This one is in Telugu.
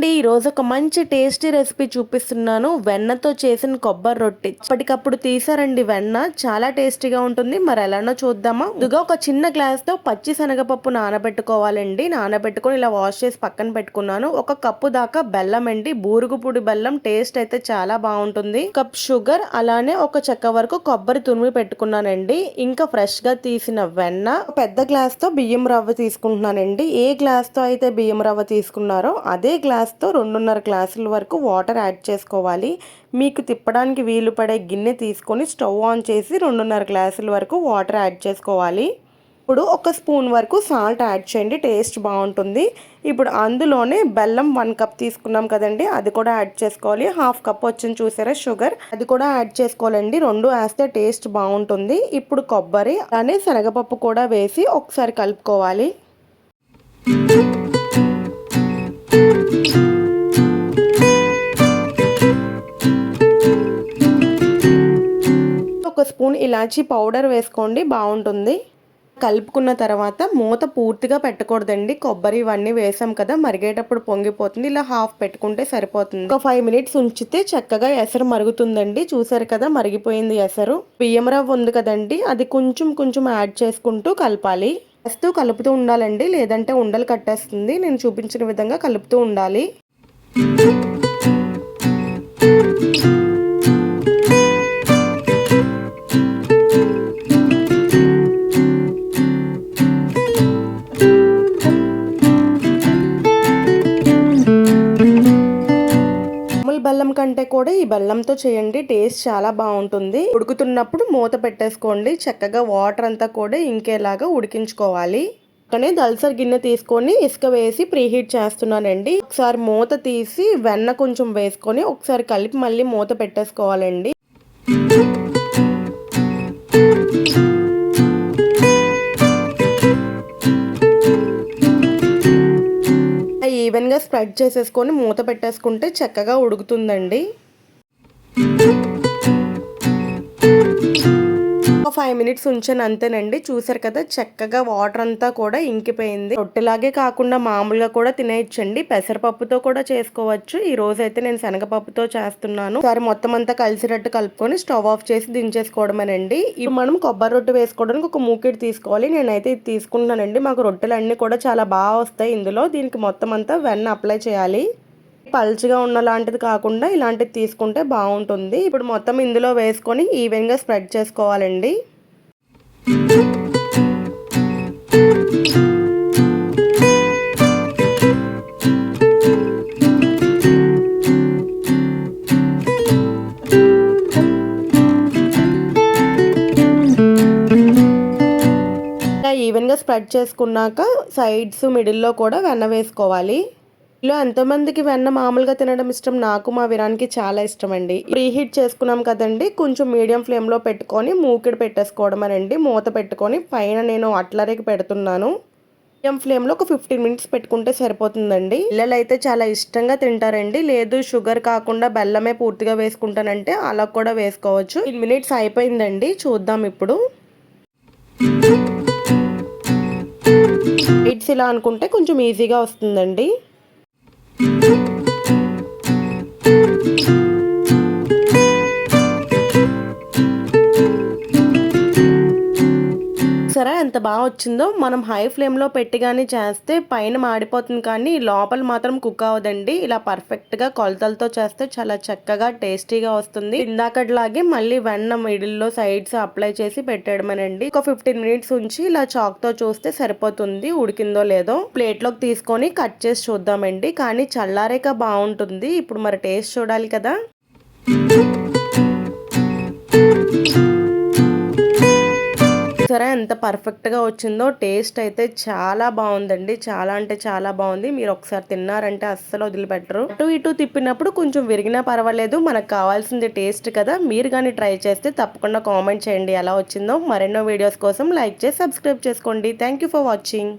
అండి ఈరోజు ఒక మంచి టేస్టీ రెసిపీ చూపిస్తున్నాను. వెన్నతో చేసిన కొబ్బరి రొట్టె. ఇప్పటికప్పుడు తీసారండి వెన్న. చాలా టేస్టీగా ఉంటుంది. మరి ఎలానో చూద్దామా? ఇదిగా ఒక చిన్న గ్లాస్తో పచ్చి శనగపప్పు నానబెట్టుకోవాలండి. నానబెట్టుకొని ఇలా వాష్ చేసి పక్కన పెట్టుకున్నాను. ఒక కప్పు దాకా బెల్లం అండి. బూరుగుపూడి బెల్లం టేస్ట్ అయితే చాలా బాగుంటుంది. కప్ షుగర్ అలానే ఒక చెక్క వరకు కొబ్బరి తురిమి పెట్టుకున్నానండి. ఇంకా ఫ్రెష్గా తీసిన వెన్న. పెద్ద గ్లాస్తో బియ్యం రవ్వ తీసుకుంటున్నానండి. ఏ గ్లాస్తో అయితే బియ్యం రవ్వ తీసుకున్నారో అదే గ్లాస్ గ్లాస్తో రెండున్నర గ్లాసుల వరకు వాటర్ యాడ్ చేసుకోవాలి. మీకు తిప్పడానికి వీలు పడే గిన్నె తీసుకొని స్టవ్ ఆన్ చేసి రెండున్నర గ్లాసుల వరకు వాటర్ యాడ్ చేసుకోవాలి. ఇప్పుడు ఒక స్పూన్ వరకు సాల్ట్ యాడ్ చేయండి టేస్ట్ బాగుంటుంది. ఇప్పుడు అందులోనే బెల్లం వన్ కప్ తీసుకున్నాం కదండి అది కూడా యాడ్ చేసుకోవాలి. హాఫ్ కప్ వచ్చింది చూసారా షుగర్ అది కూడా యాడ్ చేసుకోవాలండి. రెండు వేస్తే టేస్ట్ బాగుంటుంది. ఇప్పుడు కొబ్బరి అలానే శనగపప్పు కూడా వేసి ఒకసారి కలుపుకోవాలి. ఇలాచీ పౌడర్ వేసుకోండి బాగుంటుంది. కలుపుకున్న తర్వాత మూత పూర్తిగా పెట్టకూడదండి. కొబ్బరి ఇవన్నీ వేసాం కదా మరిగేటప్పుడు పొంగిపోతుంది. ఇలా హాఫ్ పెట్టుకుంటే సరిపోతుంది. ఒక ఫైవ్ మినిట్స్ ఉంచితే చక్కగా ఎసరు మరుగుతుందండి. చూసారు కదా మరిగిపోయింది ఎసరు. బియ్యం రవ్వ ఉంది కదండి అది కొంచెం కొంచెం యాడ్ చేసుకుంటూ కలపాలి. వస్తూ కలుపుతూ ఉండాలండి లేదంటే ఉండలు కట్టేస్తుంది. నేను చూపించిన విధంగా కలుపుతూ ఉండాలి. బెల్లం కంటే కూడా ఈ బెల్లంతో చేయండి టేస్ట్ చాలా బాగుంటుంది. ఉడుకుతున్నప్పుడు మూత పెట్టేసుకోండి. చక్కగా వాటర్ అంతా కూడా ఇంకేలాగా ఉడికించుకోవాలి. పక్కనే దల్సర్ గిన్నె తీసుకొని ఇసుక వేసి ప్రీహీట్ చేస్తున్నానండి. ఒకసారి మూత తీసి వెన్న కొంచెం వేసుకొని ఒకసారి కలిపి మళ్ళీ మూత పెట్టేసుకోవాలండి. ఈవెన్గా స్ప్రెడ్ చేసేసుకొని మూత పెట్టేసుకుంటే చక్కగా ఉడుకుతుందండి. ఫైవ్ మినిట్స్ ఉంచాను అంతేనండి. చూసారు కదా చక్కగా వాటర్ అంతా కూడా ఇంకిపోయింది. రొట్టెలాగే కాకుండా మామూలుగా కూడా తినేయచ్చండి. పెసరపప్పుతో కూడా చేసుకోవచ్చు. ఈ రోజు అయితే నేను శనగపప్పుతో చేస్తున్నాను. సరే మొత్తం అంతా కలిసినట్టు కలుపుకొని స్టవ్ ఆఫ్ చేసి దించేసుకోవడమేనండి. ఇప్పుడు మనం కొబ్బరి రొట్టె వేసుకోవడానికి ఒక మూకిడి తీసుకోవాలి. నేనైతే ఇది తీసుకుంటున్నానండి. మాకు రొట్టెలు అన్ని కూడా చాలా బాగా వస్తాయి ఇందులో. దీనికి మొత్తం అంతా వెన్న అప్లై చేయాలి. పల్చగా ఉన్న లాంటిది కాకుండా ఇలాంటిది తీసుకుంటే బాగుంటుంది. ఇప్పుడు మొత్తం ఇందులో వేసుకొని ఈవెన్గా స్ప్రెడ్ చేసుకోవాలండి. ఈవెన్గా స్ప్రెడ్ చేసుకున్నాక సైడ్స్ మిడిల్లో కూడా వెన్న వేసుకోవాలి. ఇలా ఎంతోమందికి వెన్న మామూలుగా తినడం ఇష్టం నాకు మా విరానికి చాలా ఇష్టం అండి ప్రీహీట్ చేసుకున్నాం కదండి కొంచెం మీడియం ఫ్లేమ్లో పెట్టుకొని మూకిడి పెట్టేసుకోవడం అనండి మూత పెట్టుకొని పైన నేను అట్లరేకి పెడుతున్నాను. మీడియం ఫ్లేమ్లో ఒక ఫిఫ్టీన్ మినిట్స్ పెట్టుకుంటే సరిపోతుందండి. పిల్లలు అయితే చాలా ఇష్టంగా తింటారండి. లేదు షుగర్ కాకుండా బెల్లమే పూర్తిగా వేసుకుంటానంటే అలా కూడా వేసుకోవచ్చు. ఫిఫ్టీన్ మినిట్స్ అయిపోయిందండి చూద్దాం ఇప్పుడు. ఇట్స్ ఇలా అనుకుంటే కొంచెం ఈజీగా వస్తుందండి. సరే ఎంత బాగా వచ్చిందో మనం హై ఫ్లేమ్లో పెట్టి కానీ చేస్తే పైన మాడిపోతుంది కానీ లోపల మాత్రం కుక్ అవ్వదండి. ఇలా పర్ఫెక్ట్గా కొలతలతో చేస్తే చాలా చక్కగా టేస్టీగా వస్తుంది. ఇందాకట్లాగే మళ్ళీ వెన్న మిడిల్లో సైడ్స్ అప్లై చేసి పెట్టేయడమేనండి ఒక ఫిఫ్టీన్ మినిట్స్ ఉంచి ఇలా చాక్తో చూస్తే సరిపోతుంది ఉడికిందో లేదో. ప్లేట్లోకి తీసుకొని కట్ చేసి చూద్దామండి. కానీ చల్లారేక బాగుంటుంది. ఇప్పుడు మరి టేస్ట్ చూడాలి కదా. చూసారా ఎంత పర్ఫెక్ట్గా వచ్చిందో? టేస్ట్ అయితే చాలా బాగుందండి. చాలా అంటే చాలా బాగుంది. మీరు ఒకసారి తిన్నారంటే అస్సలు వదిలిపెట్టరు. అటు ఇటు తిప్పినప్పుడు కొంచెం విరిగినా పర్వాలేదు. మనకు కావాల్సింది టేస్ట్ కదా. మీరు కానీ ట్రై చేస్తే తప్పకుండా కామెంట్ చేయండి. ఎలా వచ్చిందో? మరెన్నో వీడియోస్ కోసం లైక్ చేసి సబ్స్క్రైబ్ చేసుకోండి. Thank for watching